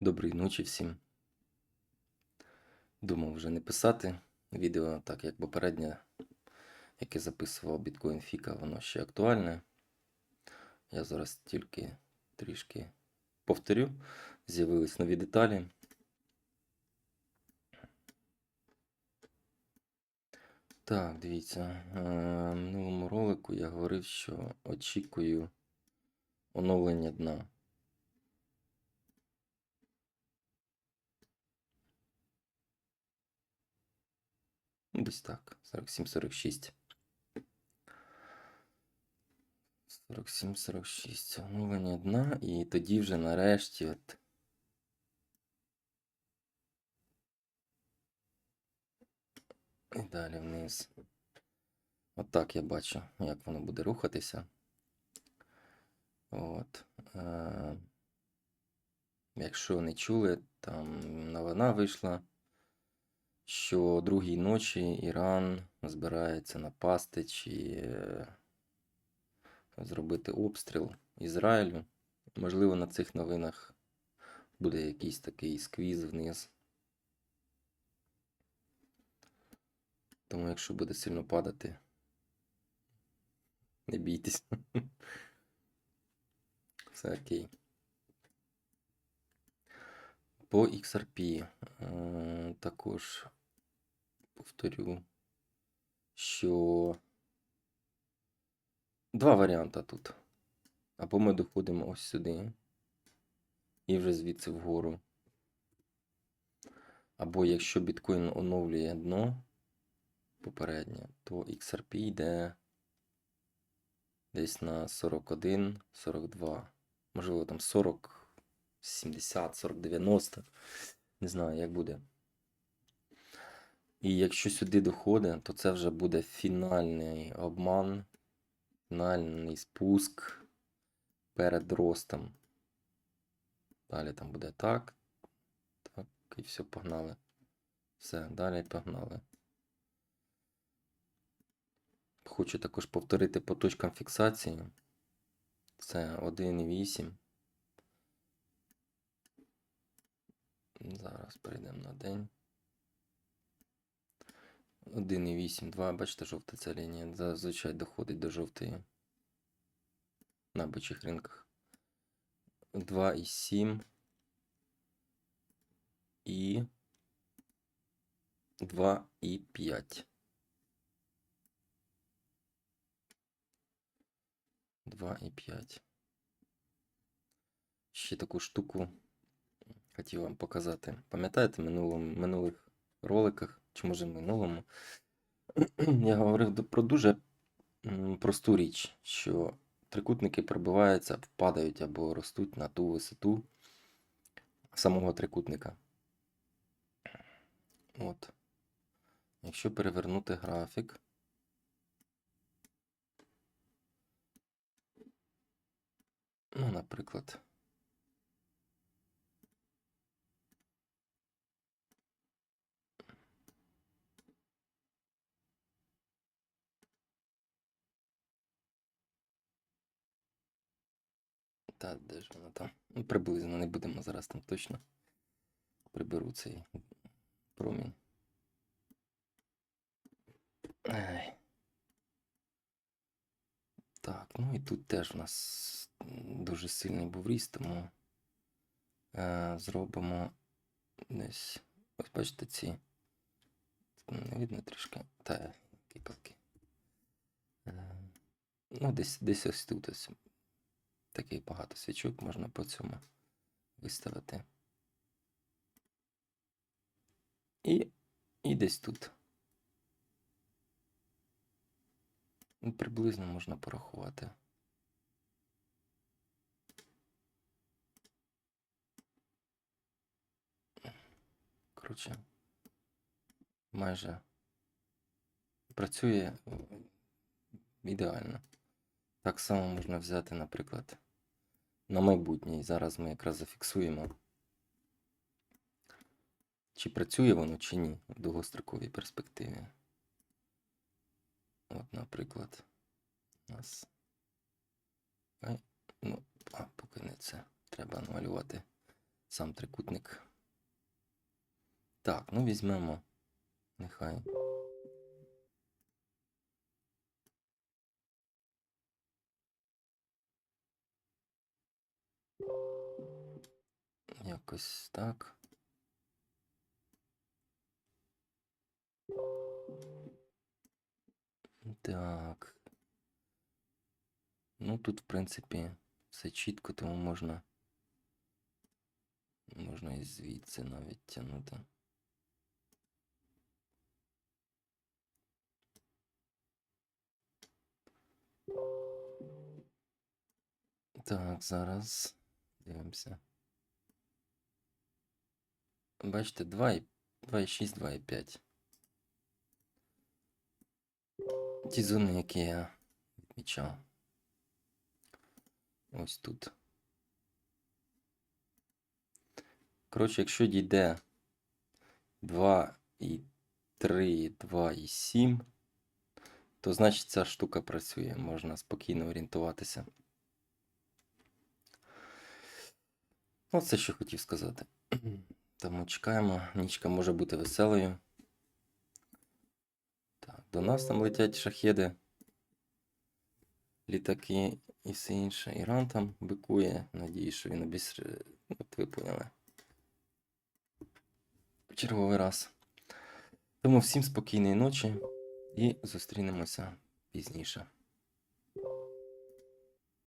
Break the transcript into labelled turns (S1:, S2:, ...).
S1: Доброї ночі всім. Думав вже не писати відео, так як попереднє, яке записував Bitcoin Фіка, воно ще актуальне. Я зараз тільки трішки повторю. З'явились нові деталі. Так, дивіться. е, В минулому ролику я говорив, що очікую оновлення дна. Десь так. 47-46. 47-46. Оновлення дна. І тоді вже нарешті от. І далі вниз. От так я бачу, як воно буде рухатися. От. Е, якщо не чули, там новина вийшла, що другій ночі Іран збирається напасти чи е, зробити обстріл Ізраїлю. Можливо, на цих новинах буде якийсь такий сквіз вниз. Тому, якщо буде сильно падати, не бійтесь. Все окей. По XRP е, також повторю, що два варіанти тут. Або ми доходимо ось сюди і вже звідси вгору. Або якщо біткоін оновлює дно попереднє, то XRP йде десь на 41, 42. Можливо, там 40, 70, 40, 90. Не знаю, як буде. І якщо сюди доходить, то це вже буде фінальний обман, фінальний спуск перед ростом. Далі там буде так. Так, і все, погнали. Все, далі погнали. Хочу також повторити по точкам фіксації. Це 1,8. Зараз перейдемо на день. 1,8, 2, бачите, жовта ця лінія. Зазвичай доходить до жовтої на бичих ринках. 2,7 і 2,5. 2,5. Ще таку штуку хотів вам показати. Пам'ятаєте, в минулих роликах, чи може в минулому, я говорив про дуже просту річ, що трикутники пробиваються, впадають або ростуть на ту висоту самого трикутника. От. Якщо перевернути графік, ну, наприклад, Та де ж вона там? Ну, приблизно не будемо зараз там точно. Приберу цей промінь. Ай. Так, ну і тут теж у нас дуже сильний був ріст, тому е, зробимо десь. Ось бачите ці. Не видно трішки. Та кипалки. Е, ну, десь, десь ось тут ось. Таких багато свічок можна по цьому виставити. І, і десь тут. Ну, Приблизно можна порахувати. Коротше, майже працює ідеально. Так само можна взяти, наприклад, на майбутнє. І зараз ми якраз зафіксуємо, чи працює воно, чи ні в довгостроковій перспективі. От, наприклад, у нас. Ай, ну, а, поки не це. Треба намалювати сам трикутник. Так, ну візьмемо. Нехай. Якось так. Так. Ну, тут, в принципі, все чітко, тому можна. Можна і звідси навіть тягнути. Так, зараз дивимося. Бачите, 2,6, 2,5. Ті зони, які я відмічав. Ось тут. Коротше, якщо дійде 2 і 3, 2 і 7, то значить ця штука працює. Можна спокійно орієнтуватися. Оце що хотів сказати. Тому чекаємо. Нічка може бути веселою. Так, до нас там летять шахеди, літаки і все інше. Іран там бикує. Надію, що він обіср... От ви поняли. Черговий раз. Тому всім спокійної ночі і зустрінемося пізніше.